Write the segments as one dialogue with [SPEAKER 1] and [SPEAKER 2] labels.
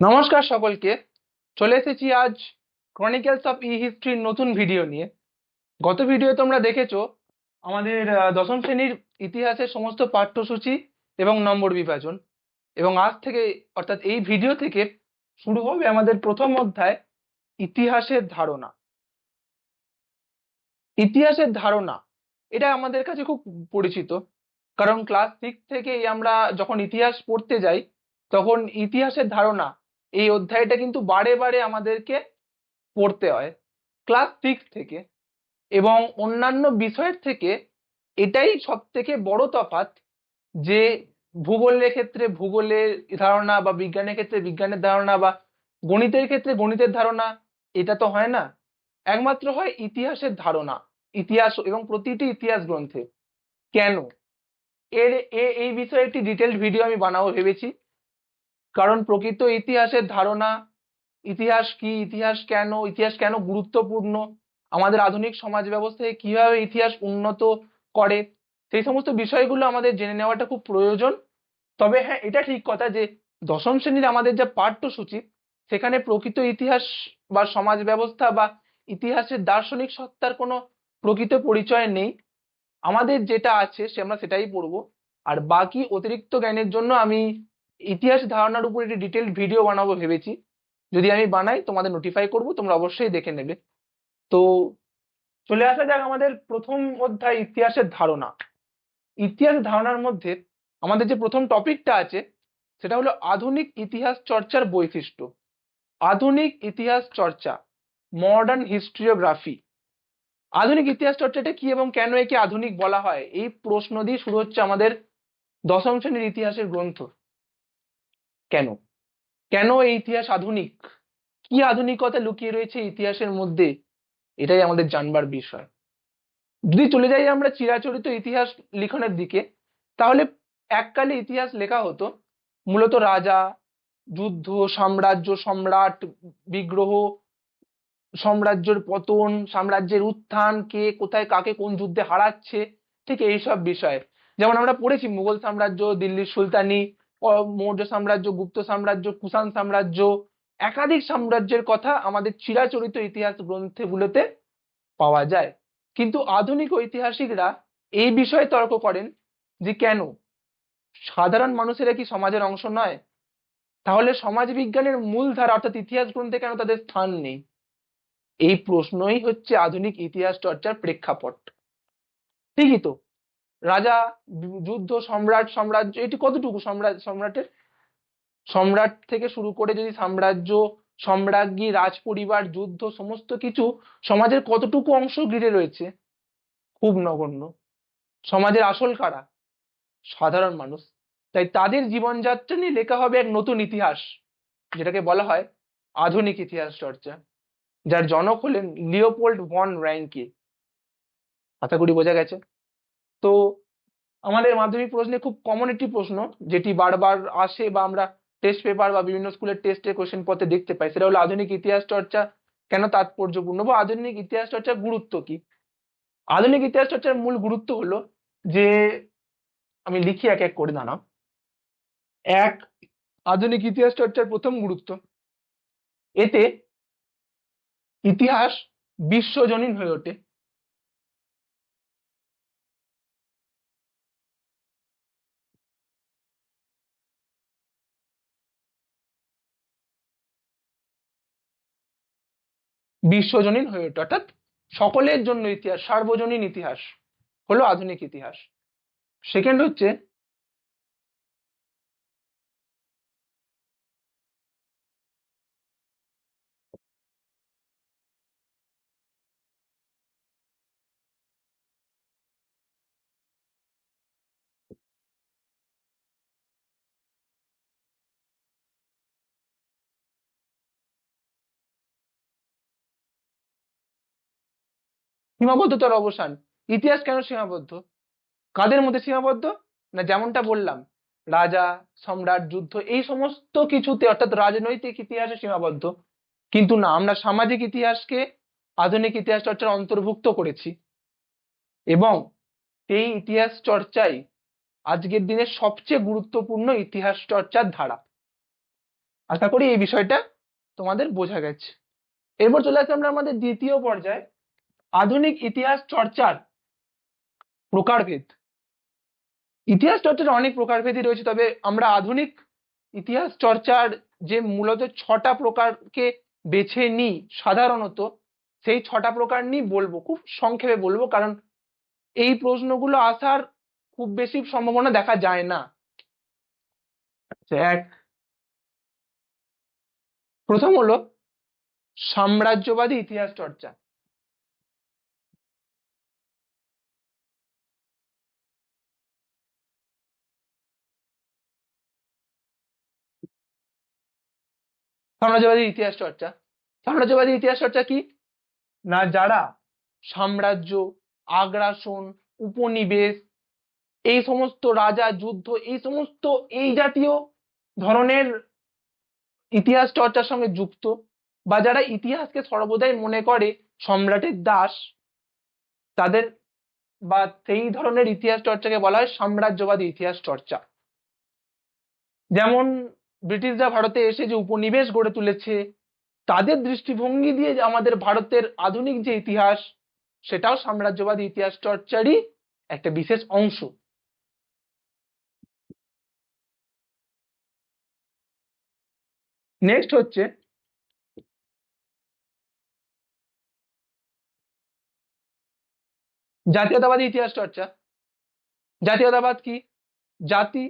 [SPEAKER 1] নমস্কার সকলকে। চলে এসেছি আজ ক্রনিকেলস অফ ই হিস্ট্রির নতুন ভিডিও নিয়ে। গত ভিডিও তোমরা দেখেছ, আমাদের দশম শ্রেণির ইতিহাসের সমস্ত পাঠ্যসূচি এবং নম্বর বিভাজন। এবং আজ থেকে, অর্থাৎ এই ভিডিও থেকে শুরু হবে আমাদের প্রথম অধ্যায়, ইতিহাসের ধারণা। ইতিহাসের ধারণা, এটা আমাদের কাছে খুব পরিচিত। কারণ ক্লাস সিক্স থেকেই আমরা যখন ইতিহাস পড়তে যাই, তখন ইতিহাসের ধারণা এই অধ্যায়টা কিন্তু বারে বারে আমাদেরকে পড়তে হয় ক্লাস সিক্স থেকে এবং অন্যান্য বিষয়ের থেকে এটাই সব থেকে বড় তফাৎ যে ভূগোলের ক্ষেত্রে ভূগোলের ধারণা বা বিজ্ঞানের ক্ষেত্রে বিজ্ঞানের ধারণা বা গণিতের ক্ষেত্রে গণিতের ধারণা, এটা তো হয় না। একমাত্র হয় ইতিহাসের ধারণা, ইতিহাস এবং প্রতিটি ইতিহাস গ্রন্থে। কেন? এর এই বিষয়ে একটি ডিটেলড ভিডিও আমি বানাবো ভেবেছি। কারণ প্রকৃত ইতিহাসের ধারণা, ইতিহাস কি, ইতিহাস কেন ইতিহাস কেন গুরুত্বপূর্ণ, আমাদের আধুনিক সমাজ ব্যবস্থায় কীভাবে ইতিহাস উন্নত করে, সেই সমস্ত বিষয়গুলো আমাদের জেনে নেওয়াটা খুব প্রয়োজন। তবে হ্যাঁ এটা ঠিক কথা যে দশম শ্রেণির আমাদের যা পাঠ্যসূচি, সেখানে প্রকৃত ইতিহাস বা সমাজ ব্যবস্থা বা ইতিহাসের দার্শনিক সত্তার কোনো প্রকৃত পরিচয় নেই। আমাদের যেটা আছে, সে আমরা সেটাই পড়ব। আর বাকি অতিরিক্ত জ্ঞানের জন্য আমি ইতিহাস ধারণার উপর একটি ডিটেল ভিডিও বানাবো ভেবেছি। যদি আমি বানাই, তোমাদের নোটিফাই করব, তোমরা অবশ্যই দেখে নেবে। তো চলে আসা যাক আমাদের প্রথম অধ্যায়, ইতিহাসের ধারণা। ইতিহাস ধারণার মধ্যে আমাদের যে প্রথম টপিকটা আছে, সেটা হলো আধুনিক ইতিহাস চর্চার বৈশিষ্ট্য। আধুনিক ইতিহাস চর্চা মডার্ন হিস্ট্রিওগ্রাফি আধুনিক ইতিহাস চর্চাটা কি এবং কেন একে আধুনিক বলা হয়? এই প্রশ্ন দিয়ে শুরু হচ্ছে আমাদের দশম শ্রেণির ইতিহাসের গ্রন্থ। কেন? কেন এই ইতিহাস আধুনিক? কি আধুনিকতা লুকিয়ে রয়েছে ইতিহাসের মধ্যে? এটাই আমাদের জানবার বিষয়। যদি চলে যাই আমরা চিরাচরিত ইতিহাস লিখনের দিকে, তাহলে এককালে ইতিহাস লেখা হতো। মূলত রাজা, যুদ্ধ, সাম্রাজ্য, সম্রাট, বিগ্রহ, সাম্রাজ্যের পতন, সাম্রাজ্যের উত্থান, কে কোথায় কাকে কোন যুদ্ধে হারাচ্ছে, ঠিক এইসব বিষয়। যেমন আমরা পড়েছি মুঘল সাম্রাজ্য, দিল্লির সুলতানি মৌর্য সাম্রাজ্য, গুপ্ত সাম্রাজ্য, কুষাণ সাম্রাজ্য, একাধিক সাম্রাজ্যের কথা আমাদের চিরাচরিত ইতিহাস গ্রন্থগুলোতে পাওয়া যায়। কিন্তু আধুনিক ঐতিহাসিকরা এই বিষয়ে তর্ক করেন যে কেন? সাধারণ মানুষেরা কি সমাজের অংশ নয়? তাহলে সমাজ বিজ্ঞানের মূলধারা অর্থাৎ ইতিহাস গ্রন্থে কেন তাদের স্থান নেই? এই প্রশ্নই হচ্ছে আধুনিক ইতিহাস চর্চার প্রেক্ষাপট। ঠিকই তো? রাজা যুদ্ধ, সম্রাট, সাম্রাজ্য, এটি কতটুকু সম্রাট, সম্রাটের? সম্রাট থেকে শুরু করে যদি সাম্রাজ্য, সম্রাজ্ঞী রাজ পরিবার যুদ্ধ, সমস্ত কিছু সমাজের কতটুকু অংশ ঘিরে রয়েছে? খুব নগণ্য। সমাজের আসল কারা? সাধারণ মানুষ। তাই তাদের জীবনযাত্রা নিয়ে লেখা হবে এক নতুন ইতিহাস, যেটাকে বলা হয় আধুনিক ইতিহাস চর্চা, যার জনক হলেন লিওপোল্ড ভন র্যাঙ্কে। আশা করি বোঝা গেছে। তো আমাদের মাধ্যমিক প্রশ্নে খুব কমন একটি প্রশ্ন, যেটি বারবার আসে বা আমরা টেস্ট পেপার বা বিভিন্ন স্কুলের টেস্টে কোশ্চেন পত্রে দেখতে পাই, সেটা হলো আধুনিক ইতিহাস চর্চা কেন তাৎপর্যপূর্ণ বা আধুনিক ইতিহাস চর্চার গুরুত্ব কি? আধুনিক ইতিহাস চর্চার মূল গুরুত্ব হলো যে, আমি লিখি এক এক করে দাঁড়াও। এক, আধুনিক ইতিহাস চর্চার প্রথম গুরুত্ব। এতে ইতিহাস বিশ্বজনীন হয়ে ওঠে। বিশ্বজনীন হয়ে ওঠে। অর্থাৎ সকলের জন্য ইতিহাস সার্বজনীন ইতিহাস হলো আধুনিক ইতিহাস। সেকেন্ড হচ্ছে সীমাবদ্ধতার অবসান? ইতিহাস কেন সীমাবদ্ধ? কাদের মধ্যে সীমাবদ্ধ? না যেমনটা বললাম, রাজা, সম্রাট, যুদ্ধ, এই সমস্ত কিছুতে অর্থাৎ রাজনৈতিক ইতিহাসে সীমাবদ্ধ। কিন্তু না, আমরা সামাজিক ইতিহাসকে আধুনিক ইতিহাস চর্চার অন্তর্ভুক্ত করেছি। এবং এই ইতিহাস চর্চাই আজকের দিনের সবচেয়ে গুরুত্বপূর্ণ ইতিহাস চর্চার ধারা। আশা করি এই বিষয়টা তোমাদের বোঝা গেছে। এরপর চলে আসছে আমরা আমাদের দ্বিতীয় পর্যায়ে। আধুনিক ইতিহাস চর্চার প্রকারভেদ। ইতিহাস চর্চার অনেক প্রকারভেদই রয়েছে তবে আমরা আধুনিক ইতিহাস চর্চার যে মূলত ছটা প্রকারকে বেছে নিই সাধারণত সেই ছটা প্রকার নিয়ে বলব খুব সংক্ষেপে বলব কারণ এই প্রশ্নগুলো আসার খুব বেশি সম্ভাবনা দেখা যায় না। আচ্ছা, এক। প্রথম হলো সাম্রাজ্যবাদী ইতিহাস চর্চা। সাম্রাজ্যবাদী ইতিহাস চর্চা। সাম্রাজ্যবাদী ইতিহাস চর্চা কি? না যারা? সাম্রাজ্য আগ্রাসন উপনিবেশ এই সমস্ত রাজা যুদ্ধ এই সমস্ত এই জাতীয় ধরনের ইতিহাস চর্চার সঙ্গে যুক্ত বা যারা ইতিহাসকে সর্বদাই মনে করে সম্রাটের দাস তাদের বা সেই ধরনের ইতিহাস চর্চাকে বলা হয় সাম্রাজ্যবাদী ইতিহাস চর্চা। যেমন ব্রিটিশরা ভারতে এসে যে উপনিবেশ গড়ে তুলেছে, তাদের দৃষ্টিভঙ্গি দিয়ে আমাদের ভারতের আধুনিক যে ইতিহাস, সেটাও সাম্রাজ্যবাদী ইতিহাস চর্চারই একটা বিশেষ অংশ। নেক্সট হচ্ছে, জাতীয়তাবাদী ইতিহাস চর্চা। জাতীয়তাবাদ কি? জাতি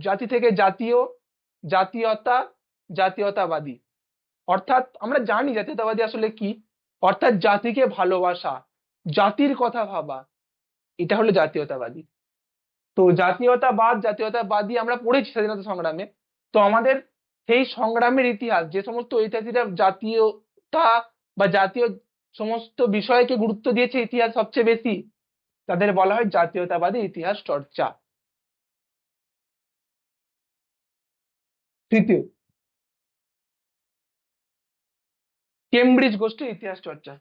[SPEAKER 1] জাতি থেকে জাতীয় জাতীয়তা, জাতীয়তাবাদী। অর্থাৎ আমরা জানি জাতীয়তাবাদী আসলে কি? অর্থাৎ জাতিকে ভালোবাসা, জাতির কথা ভাবা। এটা হলো জাতীয়তাবাদী। তো জাতীয়তাবাদ, জাতীয়তাবাদী আমরা পড়েছি স্বাধীনতা সংগ্রামে। তো আমাদের সেই সংগ্রামের ইতিহাস, যে সমস্ত ঐতিহাসিকরা জাতীয়তা বা জাতীয় সমস্ত বিষয়কে গুরুত্ব দিয়েছে ইতিহাস সবচেয়ে বেশি, তাদের বলা হয় জাতীয়তাবাদী ইতিহাস চর্চা। তৃতীয়। কেমব্রিজ গোষ্ঠীর ইতিহাস চর্চা।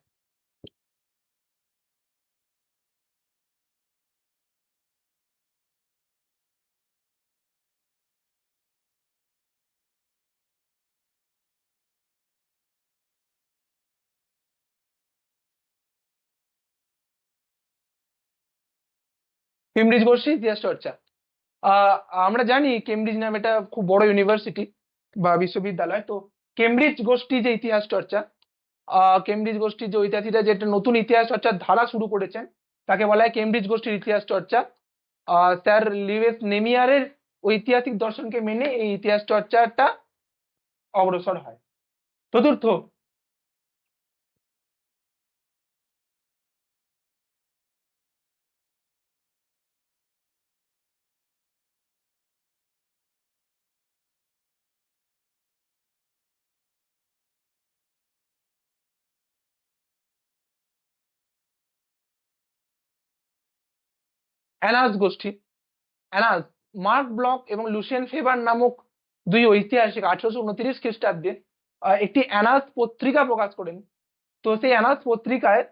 [SPEAKER 1] কেমব্রিজ গোষ্ঠী ইতিহাস চর্চা। আমরা জানি কেমব্রিজ নামে এটা খুব বড় ইউনিভার্সিটি বা বিশ্ববিদ্যালয়। তো কেমব্রিজ গোষ্ঠী যে ইতিহাস চর্চা কেমব্রিজ গোষ্ঠীর যে ঐতিহাসিকরা যে একটা নতুন ইতিহাস চর্চার ধারা শুরু করেছেন, তাকে বলা হয় কেমব্রিজ গোষ্ঠীর ইতিহাস চর্চা। স্যার লিভেস নেমিয়ারের ঐতিহাসিক দর্শনকে মেনে এই ইতিহাস চর্চাটা অগ্রসর হয়। চতুর্থ অ্যানাস গোষ্ঠী। অ্যানাস মার্ক ব্লক এবং লুসিয়ান ফেবার নামক দুই ঐতিহাসিক আঠারোশো উনত্রিশ খ্রিস্টাব্দে একটি অ্যানাস পত্রিকা প্রকাশ করেন। তো সেই অ্যানাস পত্রিকায়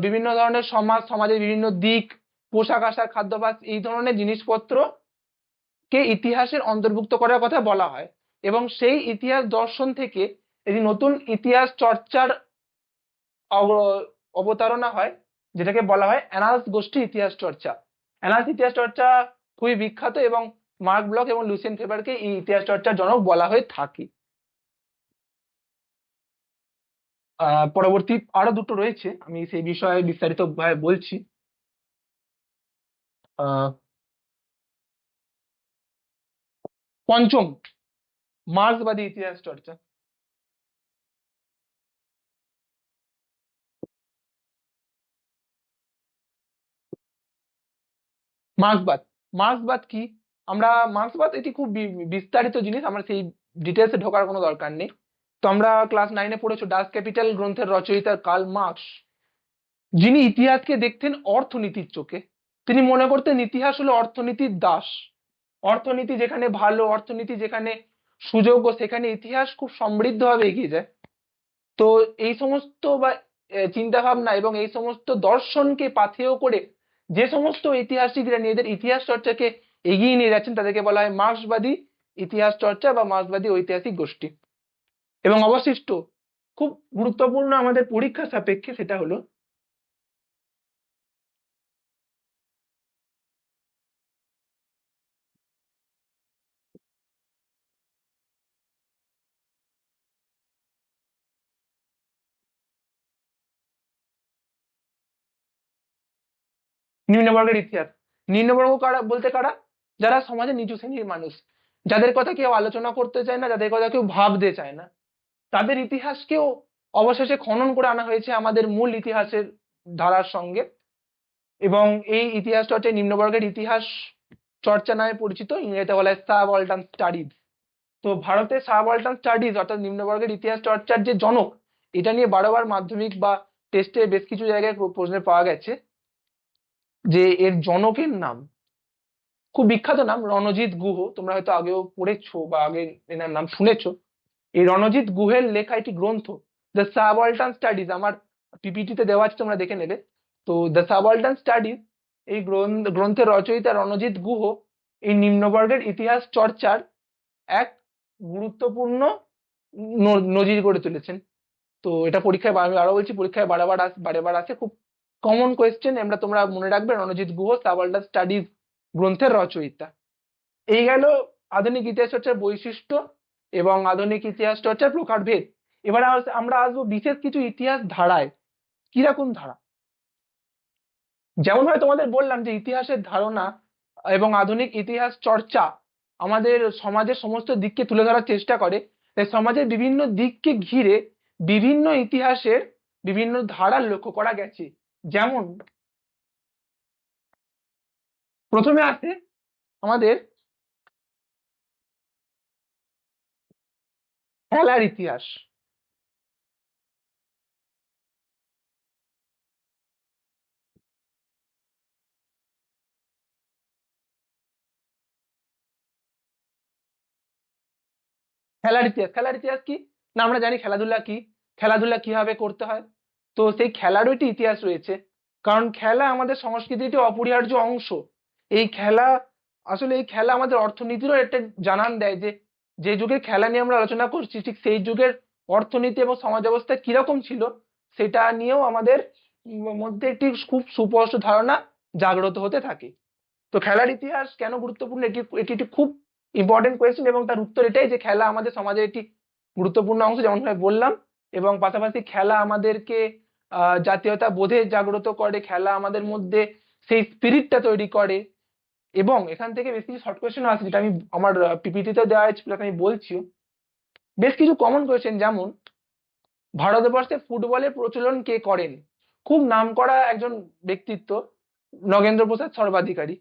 [SPEAKER 1] বিভিন্ন ধরনের সমাজ, সমাজের বিভিন্ন দিক, পোশাক আশাক, খাদ্যাভ্যাস এই ধরনের জিনিসপত্র কে ইতিহাসের অন্তর্ভুক্ত করার কথা বলা হয়। এবং সেই ইতিহাস দর্শন থেকে একটি নতুন ইতিহাস চর্চার অব- অবতারণা হয়। যেটাকে বলা হয় অ্যানাস গোষ্ঠী ইতিহাস চর্চা। অ্যানাস ইতিহাস চর্চা খুবই বিখ্যাত এবং মার্ক ব্লক এবং লুসিয়ান ফেবারকে এই ইতিহাস চর্চার জনক বলা হয়ে থাকে। পরবর্তী আরও দুটো রয়েছে, আমি সেই বিষয়ে বিস্তারিত ভাবে বলছি। পঞ্চম, মার্ক্সবাদী ইতিহাস চর্চা। মার্ক্সবাদ। মার্ক্সবাদ কি? আমরা, মার্ক্সবাদ এটি খুব বিস্তারিত জিনিস, আমরা সেই ডিটেলসে ঢোকার কোনো দরকার নেই। তো আমরা ক্লাস নাইনে পড়েছো ডাস ক্যাপিটাল গ্রন্থের রচয়িতা কার্ল মার্কস, যিনি ইতিহাসকে দেখতেন অর্থনীতির চোখে। তিনি মনে করতেন ইতিহাস হলো অর্থনীতির দাস। অর্থনীতি যেখানে ভালো, অর্থনীতি যেখানে সুযোগ্য, সেখানে ইতিহাস খুব সমৃদ্ধভাবে এগিয়ে যায়। তো এই সমস্ত বা চিন্তা ভাবনা এবং এই সমস্ত দর্শনকে পাথেয় করে যে সমস্ত ঐতিহাসিকরা নিজেদের ইতিহাস চর্চাকে এগিয়ে নিয়ে যাচ্ছেন, তাদেরকে বলা হয় মার্ক্সবাদী ইতিহাস চর্চা বা মার্ক্সবাদী ঐতিহাসিক গোষ্ঠী। এবং অবশিষ্ট, খুব গুরুত্বপূর্ণ আমাদের পরীক্ষা সাপেক্ষে সেটা হলো নিম্নবর্গের ইতিহাস। নিম্নবর্গ কারা, বলতে কারা? যারা সমাজের নিচু শ্রেণির মানুষ। যাদের কথা কেউ আলোচনা করতে চায় না, যাদের কথা কেউ ভাবতে চায় না। তাদের ইতিহাসকেও অবশেষে খনন করে আনা হয়েছে আমাদের মূল ইতিহাসের ধারার সঙ্গে। এবং এই ইতিহাসটা হচ্ছে নিম্নবর্গের ইতিহাস চর্চা নামে পরিচিত। ইংরেজিতে বলা হয় সাবঅল্টান স্টাডিজ। তো ভারতে সাবঅল্টান স্টাডিজ, অর্থাৎ নিম্নবর্গের ইতিহাস চর্চার যে জনক, এটা নিয়ে বারবার মাধ্যমিক বা টেস্টে বেশ কিছু জায়গায় প্রশ্নে পাওয়া গেছে। যে এর জনকের নাম। খুব বিখ্যাত নাম, রণজিৎ গুহ। তোমরা হয়তো আগেও পড়েছো বা আগে এনার নাম শুনেছো। এই রণজিৎ গুহের লেখা একটি গ্রন্থ দ্য সাবঅল্টান স্টাডিজ আমার পিপিটিতে দেওয়া আছে, তোমরা দেখে নেবে। তো দ্য সাবঅল্টান স্টাডিজ এই গ্রন্থ, গ্রন্থের রচয়িতা রণজিৎ গুহ, এই নিম্নবর্গের ইতিহাস চর্চার এক গুরুত্বপূর্ণ নজির গড়ে তুলেছেন। তো এটা পরীক্ষায় আমি আরও বলছি, পরীক্ষায় বারবার আস, বারেবার আসে। খুব কমন কোয়েশ্চেন আমরা তোমরা মনে রাখবে, রণজিৎ গুহ সাবঅল্টান স্টাডিজ গ্রন্থের রচয়িতা। এই গেল আধুনিক ইতিহাস চর্চার বৈশিষ্ট্য এবং আধুনিক ইতিহাস চর্চার প্রকারভেদ এবার আমরা আসব বিশেষ কিছু ইতিহাস ধারায়। কীরকম ধারা? যেমন হয় তোমাদের বললাম যে ইতিহাসের ধারণা এবং আধুনিক ইতিহাস চর্চা আমাদের সমাজের সমস্ত দিককে তুলে ধরার চেষ্টা করে, তাই সমাজের বিভিন্ন দিককে ঘিরে বিভিন্ন ইতিহাসের বিভিন্ন ধারা লক্ষ্য করা গেছে। যেমন প্রথমে আছে আমাদের খেলার ইতিহাস। খেলার ইতিহাস খেলার ইতিহাস কি? না, আমরা জানি খেলাধুলা কি? খেলাধুলা কীভাবে করতে হয়? তো সেই খেলারও একটি ইতিহাস রয়েছে। কারণ খেলা আমাদের সংস্কৃতির একটি অপরিহার্য অংশ। এই খেলা, আসলে এই খেলা আমাদের অর্থনীতিরও একটা জানান দেয় যে যে যুগে খেলা নিয়ে আমরা আলোচনা করছি, ঠিক সেই যুগের অর্থনীতি এবং সমাজ ব্যবস্থা কীরকম ছিল, সেটা নিয়েও আমাদের মধ্যে একটি খুব সুস্পষ্ট ধারণা জাগ্রত হতে থাকে। তো খেলার ইতিহাস কেন গুরুত্বপূর্ণ? এটি এটি একটি খুব ইম্পর্টেন্ট কোয়েশ্চেন এবং তার উত্তর এটাই যে খেলা আমাদের সমাজের একটি গুরুত্বপূর্ণ অংশ, যেমন ভাবে বললাম, এবং পাশাপাশি খেলা আমাদেরকে জাতীয়তা বোধে জাগ্রত করে, খেলা আমাদের মধ্যে সেই স্পিরিটটা তৈরি করে। এবং এখান থেকে বেশ কিছু শর্ট কোয়েশ্চেন আছে যেটা আমি আমার পিপিটিতে দেওয়া যেটা আমি বলছি। বেশ কিছু কমন কোয়েশ্চেন যেমন, ভারতবর্ষে ফুটবলের প্রচলন কে করেন? খুব নামকরা একজন ব্যক্তিত্ব, নগেন্দ্র প্রসাদ সর্বাধিকারী।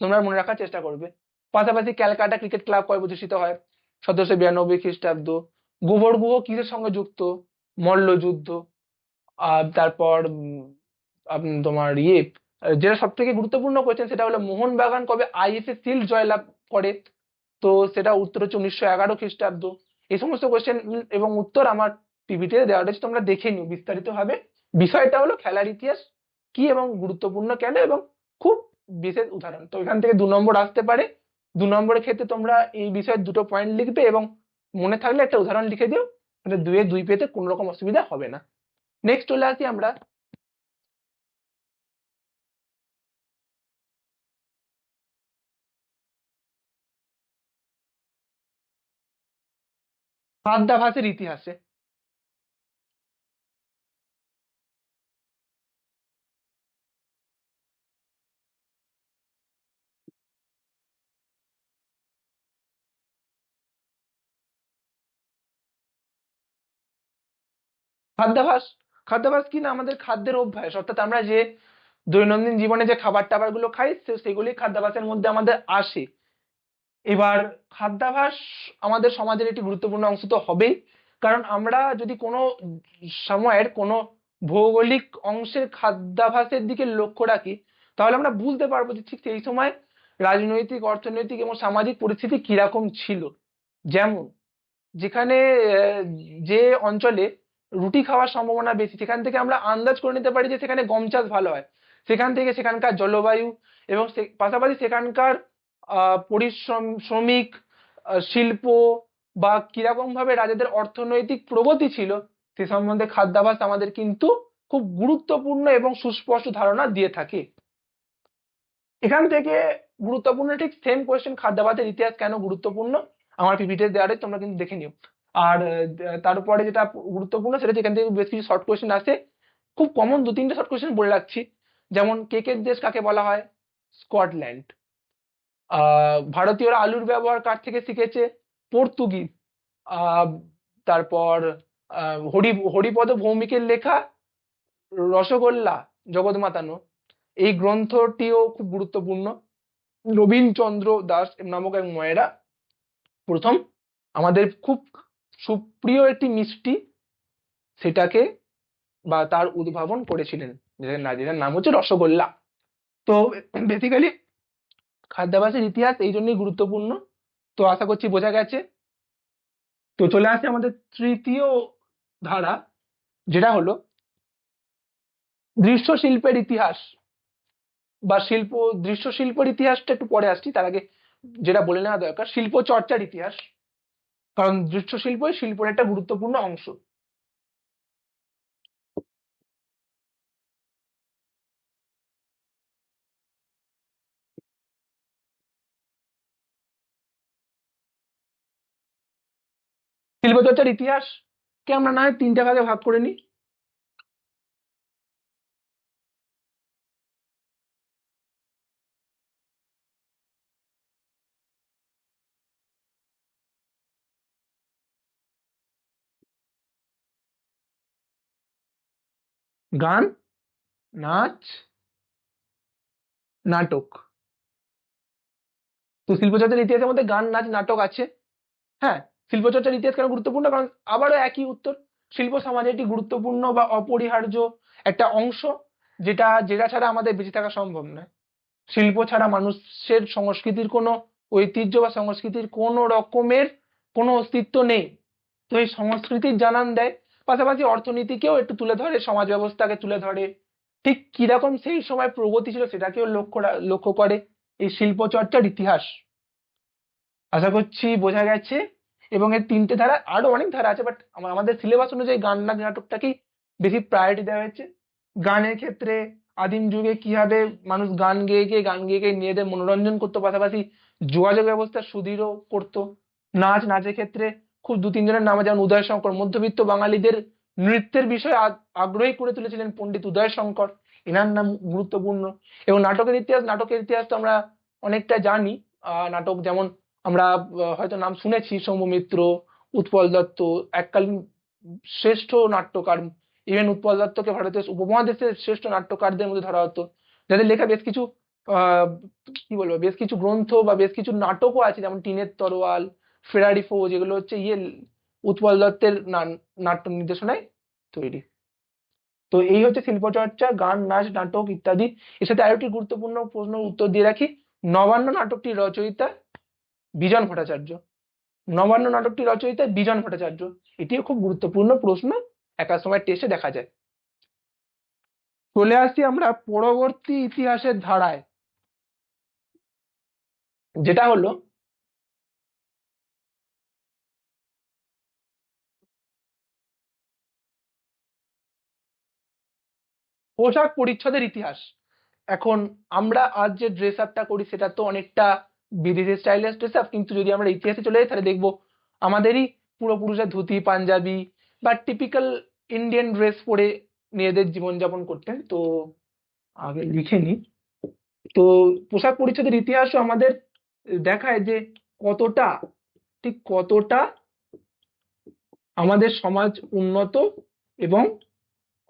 [SPEAKER 1] তোমরা মনে রাখার চেষ্টা করবে। পাশাপাশি ক্যালকাটা ক্রিকেট ক্লাব কবে প্রতিষ্ঠিত হয়? সতেরোশো বিরানব্বই খ্রিস্টাব্দ। গোবর গুহ কিসের সঙ্গে যুক্ত? মল্লযুদ্ধ। আর তারপর তোমার ইয়ে যেটা সব থেকে গুরুত্বপূর্ণ কোয়েশ্চেন সেটা হলো মোহনবাগান কবে আইএফএ শিল্ড জয়লাভ করে? তো সেটা উত্তর হচ্ছে উনিশশো এগারো খ্রিস্টাব্দ। এই সমস্ত কোয়েশ্চেন এবং উত্তর আমার পিপিটিতে দেওয়া রয়েছে, তোমরা দেখে নিও বিস্তারিত ভাবে বিষয়টা হলো খেলার ইতিহাস, কি এবং গুরুত্বপূর্ণ কেন এবং খুব বিশেষ উদাহরণ। তো এখান থেকে দু নম্বর আসতে পারে। দু নম্বরের ক্ষেত্রে তোমরা এই বিষয়ে দুটো পয়েন্ট লিখবে এবং মনে থাকলে একটা উদাহরণ লিখে দিও। তাহলে দুয়ে দুই পেতে কোনো রকম অসুবিধা হবে না। নেক্সট চলে আসি আমরা। খাদ্যাভাসের ইতিহাসে। খাদ্যাভাস খাদ্যাভাস কি না আমাদের খাদ্যের অভ্যাস? অর্থাৎ আমরা যে দৈনন্দিন জীবনে যে খাবার টাবারগুলো খাই সেগুলি খাদ্যাভ্যাসের মধ্যে আমাদের আসে। এবার খাদ্যাভ্যাস আমাদের সমাজের একটি গুরুত্বপূর্ণ অংশ তো হবেই। কারণ আমরা যদি কোনো সময়ের কোনো ভৌগোলিক অংশের খাদ্যাভাসের দিকে লক্ষ্য রাখি, তাহলে আমরা বুঝতে পারব যে ঠিক সেই সময় রাজনৈতিক, অর্থনৈতিক এবং সামাজিক পরিস্থিতি কীরকম ছিল। যেমন, যেখানে যে অঞ্চলে রুটি খাওয়ার সম্ভাবনা বেশি। সেখান থেকে আমরা আন্দাজ করে নিতে পারি যে সেখানে গম চাষ ভালো হয়। সেখান থেকে সেখানকার জলবায়ু এবং পাশাপাশি সেখানকার পরিশ্রম, শ্রমিক শিল্প বা কীরকম ভাবে রাজাদের অর্থনৈতিক প্রগতি ছিল, সে সম্বন্ধে খাদ্যাভাস আমাদের কিন্তু খুব গুরুত্বপূর্ণ এবং সুস্পষ্ট ধারণা দিয়ে থাকে। এখান থেকে গুরুত্বপূর্ণ, ঠিক সেম কোয়েশ্চেন খাদ্যাভ্যাসের ইতিহাস কেন গুরুত্বপূর্ণ? আমার পিপিটি দেওয়ারে তোমরা কিন্তু দেখে নিও। আর তারপরে যেটা গুরুত্বপূর্ণ সেটা এখান থেকে বেশ কিছু শর্ট কোয়েশ্চেন আসে। খুব কমন দু তিনটে শর্ট কোয়েশ্চেন বলে রাখছি। যেমন কেকের দেশ কাকে বলা হয়? স্কটল্যান্ড। ভারতীয়রা আলুর ব্যবহার কার থেকে শিখেছে? পর্তুগিজ। তারপর হরি, হরিপদ ভৌমিকের লেখা রসগোল্লা জগৎ মাতানো এই গ্রন্থটিও খুব গুরুত্বপূর্ণ। রবীন্দ্রচন্দ্র দাস নামক এক ময়েরা প্রথম আমাদের খুব সুপ্রিয় একটি মিষ্টি সেটাকে বা তার উদ্ভাবন করেছিলেন। যেটার নাম হচ্ছে রসগোল্লা। তো বেসিক্যালি খাদ্যাভ্যাসের ইতিহাস এই জন্যই গুরুত্বপূর্ণ। তো আশা করছি বোঝা গেছে। তো চলে আসে আমাদের তৃতীয় ধারা, যেটা হলো দৃশ্য শিল্পের ইতিহাস। বা শিল্প দৃশ্য শিল্পের ইতিহাসটা একটু পরে আসছি, তার আগে যেটা বলে নেওয়া দরকার শিল্প চর্চার ইতিহাস। কারণ দৃশ্য শিল্পই শিল্পের একটা গুরুত্বপূর্ণ অংশ। শিল্পচর্চার ইতিহাসকে আমরা না তিনটা ভাগে ভাগ করে নিই? গান, নাচ, নাটক। তো শিল্পচর্চার ইতিহাসের মধ্যে গান, নাচ, নাটক আছে। হ্যাঁ শিল্পচর্চার ইতিহাস কেন গুরুত্বপূর্ণ? কারণ আবারও একই উত্তর, শিল্প সমাজের একটি গুরুত্বপূর্ণ বা অপরিহার্য একটা অংশ যেটা যেটা ছাড়া আমাদের বেঁচে থাকা সম্ভব নয়। শিল্প ছাড়া মানুষের সংস্কৃতির কোনো ঐতিহ্য বা সংস্কৃতির কোনো রকমের কোনো অস্তিত্ব নেই। তো এই সংস্কৃতির জানান দেয় পাশাপাশি অর্থনীতিকেও একটু তুলে ধরে সমাজ ব্যবস্থাকে তুলে ধরে। ঠিক কীরকম সেই সময় প্রগতি ছিল সেটাকেও লক্ষ্য লক্ষ্য করে এই শিল্প চর্চার ইতিহাস। আশা করছি বোঝা গেছে। এবং এর তিনটে ধারা, আরও অনেক ধারা আছে বাট আমাদের সিলেবাস অনুযায়ী গান নাচ নাটকটাকেই বেশি প্রায়োরিটি দেওয়া হয়েছে। গানের ক্ষেত্রে আদিম যুগে কীভাবে মানুষ গান গেয়ে গিয়ে, গান গেয়ে গিয়ে নিজেদের মনোরঞ্জন করতো, পাশাপাশি যোগাযোগ ব্যবস্থা সুদৃঢ় করতো। নাচ, নাচের ক্ষেত্রে খুব দু তিনজনের নাম যেমন উদয় শঙ্কর মধ্যবিত্ত বাঙালিদের নৃত্যের বিষয়ে আগ্রহী করে তুলেছিলেন পণ্ডিত উদয় শঙ্কর এনার নাম গুরুত্বপূর্ণ। এবং নাটকের ইতিহাস নাটকের ইতিহাস তো আমরা অনেকটা জানি। নাটক যেমন আমরা হয়তো নাম শুনেছি সৌম্যমিত্র উৎপল দত্ত, এককালীন শ্রেষ্ঠ নাট্যকার। ইভেন উৎপল দত্তকে ভারতের উপমহাদেশের শ্রেষ্ঠ নাট্যকারদের মধ্যে ধরা হতো। যাদের লেখা বেশ কিছু, আহ, কি বলব, বেশ কিছু গ্রন্থ বা বেশ কিছু নাটকও আছে, যেমন টিনের তরোয়াল ফেরারি ফো যেগুলো হচ্ছে ইয়ে উৎপল দত্তের নাট্য নির্দেশনায় তৈরি। তো এই হচ্ছে শিল্পচর্চা, গান, নাচ, নাটক ইত্যাদি। এর সাথে আরেকটি গুরুত্বপূর্ণ প্রশ্নের উত্তর দিয়ে রাখি। নবান্ন নাটকটির রচয়িতা বিজন ভট্টাচার্য। নবান্ন নাটকটি রচয়িতা বিজন ভট্টাচার্য। এটিও খুব গুরুত্বপূর্ণ প্রশ্ন, একার সময় টেস্টে দেখা যায়। চলে আসি আমরা পরবর্তী ইতিহাসের ধারায়, যেটা হলো পোশাক পরিচ্ছদের ইতিহাস। এখন আমরা আজ যে ড্রেস আপটা করি, সেটা তো অনেকটা বিদেশি স্টাইলের ড্রেস আপ কিন্তু যদি আমরা ইতিহাসে চলে যাই, তাহলে দেখব আমাদেরই পূর্বপুরুষরা ধুতি, পাঞ্জাবি বা টিপিক্যাল ইন্ডিয়ান ড্রেস পরে মেয়েদের জীবনযাপন করতেন তো আগে লিখে নিই। তো পোশাক পরিচ্ছদের ইতিহাসও আমাদের দেখায় যে কতটা, ঠিক কতটা আমাদের সমাজ উন্নত এবং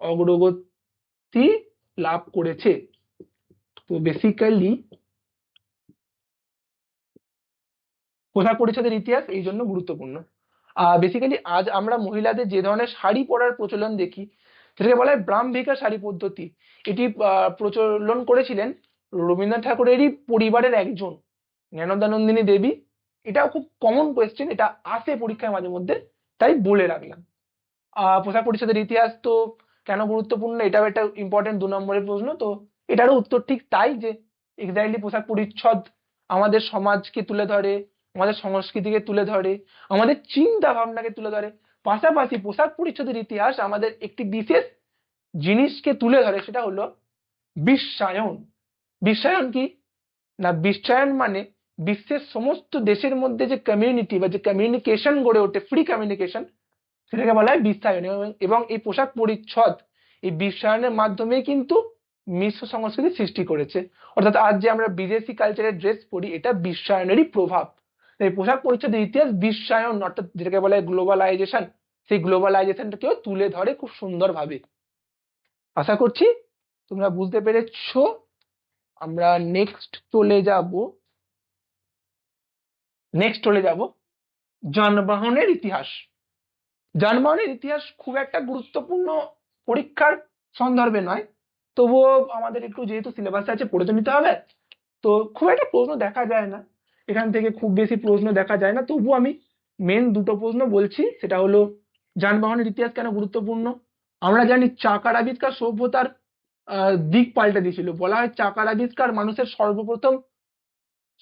[SPEAKER 1] অগ্রগতি লাভ করেছে। তো বেসিক্যালি পোশাক পরিচ্ছদের ইতিহাস? এই জন্য গুরুত্বপূর্ণ। বেসিক্যালি আজ আমরা মহিলাদের যে ধরনের শাড়ি পরার প্রচলন দেখি, সেটাকে বলা হয় ব্রাহ্মিকা শাড়ি পদ্ধতি। এটি প্রচলন করেছিলেন রবীন্দ্রনাথ ঠাকুরেরই পরিবারের একজন, জ্ঞানদানন্দিনী দেবী। এটাও খুব কমন কোয়েশ্চেন এটা আসে পরীক্ষায় মাঝে মধ্যে, তাই বলে রাখলাম। আহ পোশাক পরিচ্ছদের ইতিহাস? তো কেন গুরুত্বপূর্ণ? এটাও একটা ইম্পর্টেন্ট দু নম্বরের প্রশ্ন। তো এটারও উত্তর ঠিক তাই যে এক্স্যাক্টলি পোশাক পরিচ্ছদ আমাদের সমাজকে তুলে ধরে, আমাদের সংস্কৃতিকে তুলে ধরে, আমাদের চিন্তা ভাবনাকে তুলে ধরে। পাশাপাশি পোশাক পরিচ্ছদের ইতিহাস আমাদের একটি বিশেষ জিনিসকে তুলে ধরে, সেটা হলো বিশ্বায়ন। বিশ্বায়ন কি? না, বিশ্বায়ন মানে বিশ্বের সমস্ত দেশের মধ্যে যে কমিউনিটি বা যে কমিউনিকেশন গড়ে ওঠে ফ্রি কমিউনিকেশন সেটাকে বলা হয় বিশ্বায়ন এবং- এই পোশাক পরিচ্ছদ, এই বিশ্বায়নের মাধ্যমে কিন্তু মিশ্র সংস্কৃতি সৃষ্টি করেছে। অর্থাৎ আজ যে আমরা বিদেশি কালচারের ড্রেস পরি, এটা বিশ্বায়নেরই প্রভাব। এই পোশাক পরিচ্ছদের ইতিহাস বিশ্বায়ন অর্থাৎ যেটাকে বলা হয় গ্লোবালাইজেশন সেই গ্লোবালাইজেশনটাকেও তুলে ধরে খুব সুন্দরভাবে। আশা করছি তোমরা বুঝতে পেরেছ। আমরা নেক্সট চলে যাব। নেক্সট চলে যাব। যানবাহনের ইতিহাস। যানবাহনের ইতিহাস খুব একটা গুরুত্বপূর্ণ পরীক্ষার সন্দর্ভে নয়। তবুও আমাদের একটু যেহেতু সিলেবাসে আছে, পড়ে তো নিতে হবে। তো খুব একটা প্রশ্ন দেখা যায় না। এখান থেকে খুব বেশি প্রশ্ন দেখা যায় না। তবুও আমি মেন দুটো প্রশ্ন বলছি। সেটা হলো, যানবাহনের ইতিহাস কেন গুরুত্বপূর্ণ? আমরা জানি চাকার আবিষ্কার সভ্যতার দিক পাল্টে দিয়েছিল। বলা হয় চাকার আবিষ্কার মানুষের সর্বপ্রথম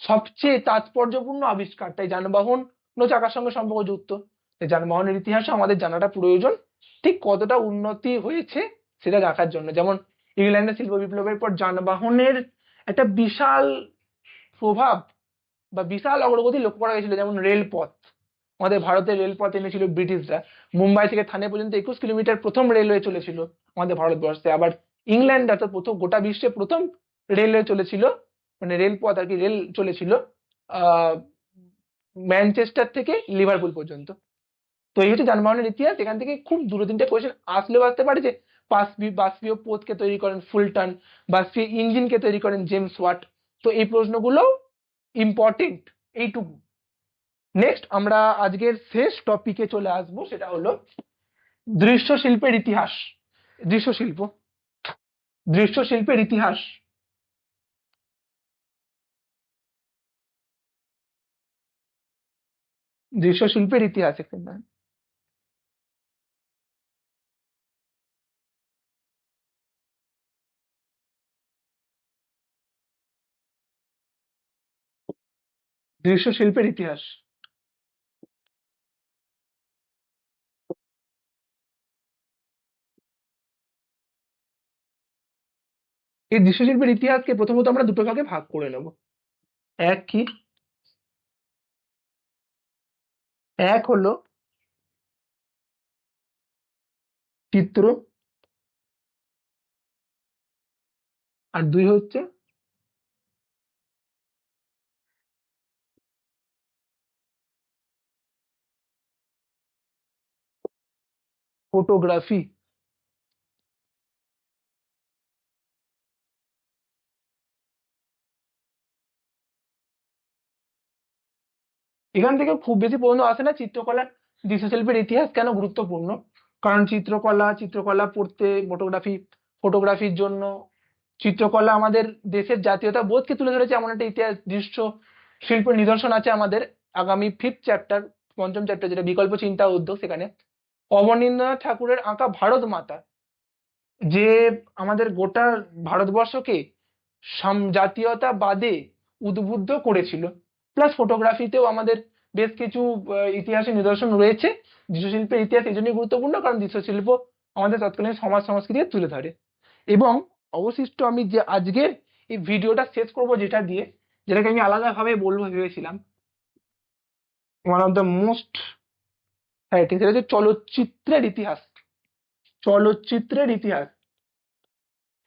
[SPEAKER 1] সবচেয়ে তাৎপর্যপূর্ণ আবিষ্কার। তাই যানবাহন চাকার সঙ্গে সম্পর্কযুক্ত। যানবাহনের ইতিহাসে আমাদের জানাটা প্রয়োজন, ঠিক কতটা উন্নতি হয়েছে সেটা দেখার জন্য। যেমন ইংল্যান্ডের শিল্প বিপ্লবের পর যানবাহনের একটা বিশাল প্রভাব বা বিশাল অগ্রগতি লক্ষ্য করা গেছিল, যেমন রেলপথ। আমাদের ভারতের রেলপথ এনেছিল ব্রিটিশরা। মুম্বাই থেকে থানে পর্যন্ত একুশ কিলোমিটার প্রথম রেলওয়ে চলেছিল আমাদের ভারতবর্ষে। আবার ইংল্যান্ড অর্থাৎ প্রথম, গোটা বিশ্বে প্রথম রেলওয়ে চলেছিল মানে রেলপথ আর কি, রেল চলেছিল ম্যানচেস্টার থেকে লিভারপুল পর্যন্ত। তো এই হচ্ছে যানবাহনের ইতিহাস। এখান থেকে খুব দুটো তিনটে কোয়েশ্চেন আসলেও আসতে পারে যে বাষ্পীয় বাষ্পীয় পোতকে তৈরি করেন ফুলটন, বাষ্পীয় ইঞ্জিনকে তৈরি করেন জেমস ওয়াট। তো এই প্রশ্নগুলো ইম্পর্টেন্ট এইটুকু। নেক্সট আমরা আজকের শেষ টপিকে চলে আসব, সেটা হলো দৃশ্য শিল্পের ইতিহাস। দৃশ্য শিল্প দৃশ্য শিল্পের ইতিহাস। দৃশ্য শিল্পের ইতিহাস এখানে। দৃশ্য শিল্পের ইতিহাস। এই দৃশ্যশিল্পের ইতিহাসকে প্রথমত আমরা দুটো ভাগে ভাগ করে নেব। এক কি? এক হলো চিত্র। আর দুই হচ্ছে ফটোগ্রাফি এখান থেকে খুব বেশি প্রশ্ন আসে না চিত্রকলার দৃশ্যশিল্পের ইতিহাস কেন গুরুত্বপূর্ণ? কারণ চিত্রকলা চিত্রকলা পড়তে ফটোগ্রাফি ফটোগ্রাফির জন্য চিত্রকলা আমাদের দেশের জাতীয়তা বোধকে তুলে ধরেছে এমন একটা ইতিহাস দৃশ্য শিল্পের নিদর্শন আছে আমাদের আগামী ফিফথ চ্যাপ্টার পঞ্চম চ্যাপ্টার যেটা বিকল্প চিন্তা উদ্যোগ সেখানে অবনীন্দ্রনাথ ঠাকুরের আঁকা ভারত মাতা, যে আমাদের গোটা ভারতবর্ষকে সাম- জাতীয়তাবাদে উদ্বুদ্ধ করেছিল। প্লাস ফটোগ্রাফিতেও আমাদের বেশ কিছু ইতিহাসের নিদর্শন রয়েছে। দৃশ্যশিল্পের ইতিহাস এই জন্যই গুরুত্বপূর্ণ, কারণ দৃশ্যশিল্প আমাদের তৎকালীন সমাজ সংস্কৃতিকে তুলে ধরে। এবং অবশিষ্ট আমি যে আজকের এই ভিডিওটা শেষ করব যেটা দিয়ে, যেটাকে আমি আলাদাভাবে বলব ভেবেছিলাম ওয়ান অফ দ্য মোস্ট হ্যাঁ ঠিক সেটা হচ্ছে চলচ্চিত্রের ইতিহাস। চলচ্চিত্রের ইতিহাস।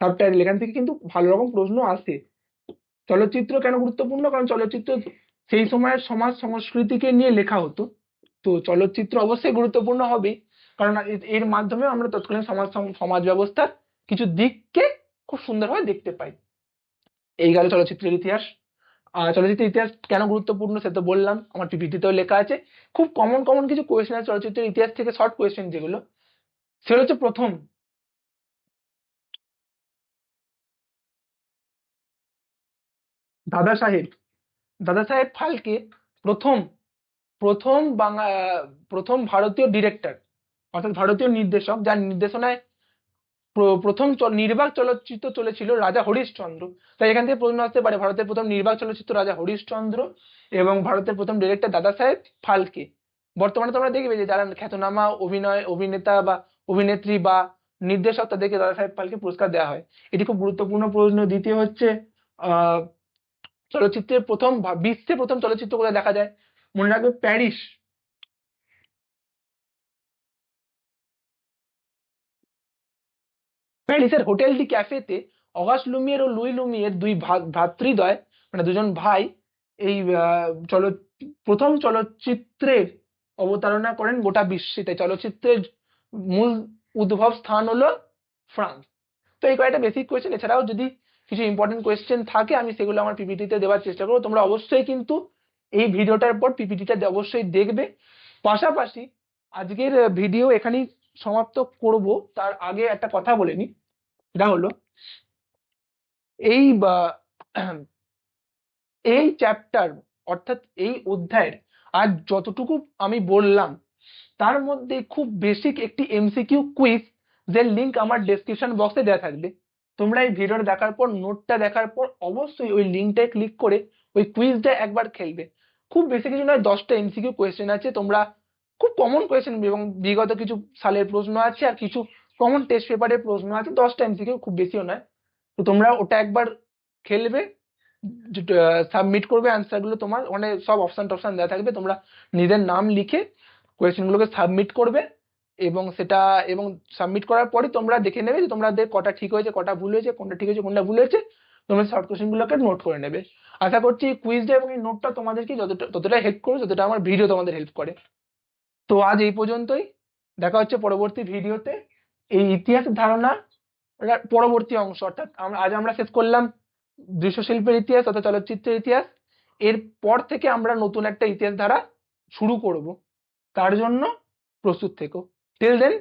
[SPEAKER 1] সাবটাইটেল এখান থেকে কিন্তু ভালো রকম প্রশ্ন আসে। চলচ্চিত্র কেন গুরুত্বপূর্ণ? কারণ চলচ্চিত্র সেই সময়ের সমাজ সংস্কৃতিকে নিয়ে লেখা হতো। তো চলচ্চিত্র অবশ্যই গুরুত্বপূর্ণ হবে। কারণ এর মাধ্যমে আমরা তৎকালীন সমাজ সমাজ ব্যবস্থার কিছু দিককে খুব সুন্দরভাবে দেখতে পাই। এই গেল চলচ্চিত্রের ইতিহাস। চলচ্চিত্রের ইতিহাস কেন গুরুত্বপূর্ণ সে তো বললাম। আমার পিপিটিতেও লেখা আছে। খুব কমন কমন কিছু কোয়েশ্চেন আছে চলচ্চিত্রের ইতিহাস থেকে শর্ট কোয়েশ্চেন যেগুলো। সেগুলো হচ্ছে প্রথম। দাদা সাহেব দাদা সাহেব ফালকে প্রথম প্রথম বাংলা, প্রথম ভারতীয় ডিরেক্টর অর্থাৎ ভারতীয় নির্দেশক, যার নির্দেশনায় প্রথম নির্বাক চলচ্চিত্র চলেছিল রাজা হরিশচন্দ্র। তাই এখান থেকে প্রশ্ন আসতে পারে ভারতের প্রথম নির্বাক চলচ্চিত্র রাজা হরিশচন্দ্র এবং ভারতের প্রথম ডিরেক্টর দাদা সাহেব ফালকে। বর্তমানে তোমরা দেখবে যে যারা খ্যাতনামা, অভিনয়, অভিনেতা বা অভিনেত্রী বা নির্দেশক, তাদেরকে দাদা সাহেব ফালকে পুরস্কার দেওয়া হয়। এটি খুব গুরুত্বপূর্ণ প্রশ্ন। দ্বিতীয় হচ্ছে আহ চলচ্চিত্রের প্রথম বিশ্বে প্রথম চলচ্চিত্র কোথায় দেখা যায়? মনে রাখবে প্যারিস। প্যারিসের হোটেল ডি ক্যাফেতে অগাস্ট লুমিয়ের ও লুই লুমিয়ের দুই ভ্রাতৃদ্বয় মানে দুজন ভাই এই চল, প্রথম চলচ্চিত্রের অবতারণা করেন গোটা বিশ্বে। তাই চলচ্চিত্রের মূল উদ্ভব স্থান হলো ফ্রান্স। তো এই কয়েকটা বেসিক কোয়েশ্চেন এছাড়াও যদি কিছু ইম্পর্টেন্ট কোয়েশ্চেন থাকে, আমি সেগুলো আমার পিপিটিতে দেওয়ার চেষ্টা করব। তোমরা অবশ্যই কিন্তু এই ভিডিওটার পর পিপিটিটা অবশ্যই দেখবে। পাশাপাশি আজকের ভিডিও এখানেই সমাপ্ত করব। তার আগে একটা কথা বলে নি। সেটা হলো, এই বা, এই চ্যাপ্টার অর্থাৎ এই অধ্যায়ের আজ যতটুকু আমি বললাম, তার মধ্যে খুব বেসিক একটি এমসিকিউ কুইজ যে লিংক আমার ডেসক্রিপশন বক্সে দেওয়া থাকবে। তোমরা এই ভিডিওটা দেখার পর নোটটা দেখার পর, অবশ্যই ওই লিঙ্কটায় ক্লিক করে ওই কুইজটা একবার খেলবে। খুব বেশি কিছু নয়, দশটা এমসিকিউ কোয়েশ্চেন আছে। তোমরা খুব কমন কোয়েশ্চেন এবং বিগত কিছু সালের প্রশ্ন আছে আর কিছু কমন টেস্ট পেপারের প্রশ্ন আছে দশটা এমসিকিউ খুব বেশিও নয়। তো তোমরা ওটা একবার খেলবে সাবমিট করবে অ্যান্সারগুলো তোমার মানে সব অপশন টপশন দেওয়া থাকবে, তোমরা নিজের নাম লিখে কোয়েশ্চেন গুলোকে সাবমিট করবে এবং সেটা, এবং সাবমিট করার পরে তোমরা দেখে নেবে যে তোমাদের কটা ঠিক হয়েছে, কটা ভুল হয়েছে, কোনটা ঠিক হয়েছে, কোনটা ভুল হয়েছে, তোমরা শর্ট কোয়েশ্চেন গুলোকে নোট করে নেবে। আশা করছি এই কুইজটা এবং এই নোটটা তোমাদেরকে যতটা ততটা হেল্প করবে যতটা আমার ভিডিও তোমাদের হেল্প করে। তো আজ এই পর্যন্তই। দেখা হচ্ছে পরবর্তী ভিডিওতে। এই ইতিহাস ধারণা পরবর্তী অংশ, অর্থাৎ আমরা আজ আমরা শেষ করলাম দৃশ্যশিল্পের ইতিহাস অর্থাৎ চলচ্চিত্রের ইতিহাস। এর পর থেকে আমরা নতুন একটা ইতিহাস ধারা শুরু করব। তার জন্য প্রস্তুত থেকো। Till then